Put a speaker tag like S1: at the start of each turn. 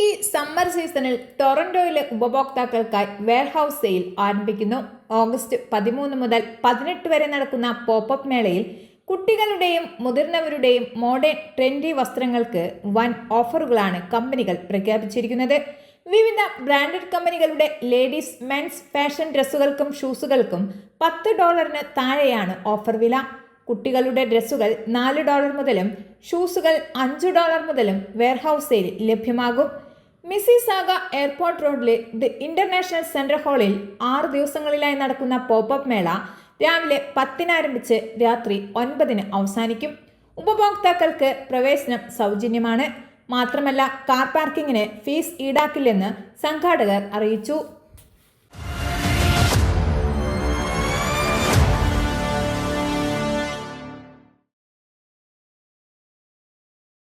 S1: ഈ സമ്മർ സീസണിൽ ടൊറന്റോയിലെ ഉപഭോക്താക്കൾക്കായി വെയർഹൌസ് സെയിൽ ആരംഭിക്കുന്നു. ഓഗസ്റ്റ് പതിമൂന്ന് മുതൽ പതിനെട്ട് വരെ നടക്കുന്ന പോപ്പപ്പ് മേളയിൽ കുട്ടികളുടെയും മുതിർന്നവരുടെയും മോഡേൺ ട്രെൻഡി വസ്ത്രങ്ങൾക്ക് വൻ ഓഫറുകളാണ് കമ്പനികൾ പ്രഖ്യാപിച്ചിരിക്കുന്നത്. വിവിധ ബ്രാൻഡഡ് കമ്പനികളുടെ ലേഡീസ് മെൻസ് ഫാഷൻ ഡ്രസ്സുകൾക്കും ഷൂസുകൾക്കും പത്ത് ഡോളറിന് താഴെയാണ് ഓഫർ വില. കുട്ടികളുടെ ഡ്രസ്സുകൾ നാല് ഡോളർ മുതലും ഷൂസുകൾ അഞ്ച് ഡോളർ മുതലും സെയിൽ ലഭ്യമാകും. മിസിസാഗ എയർപോർട്ട് റോഡിലെ ദി ഇന്റർനാഷണൽ സെൻട്രൽ ഹാളിൽ ആറ് ദിവസങ്ങളിലായി നടക്കുന്ന പോപ്പപ്പ് മേള രാവിലെ പത്തിനാരംഭിച്ച് രാത്രി ഒൻപതിന് അവസാനിക്കും. ഉപഭോക്താക്കൾക്ക് പ്രവേശനം സൗജന്യമാണ്. മാത്രമല്ല കാർ പാർക്കിങ്ങിന് ഫീസ് ഈടാക്കില്ലെന്ന് സംഘാടകർ അറിയിച്ചു.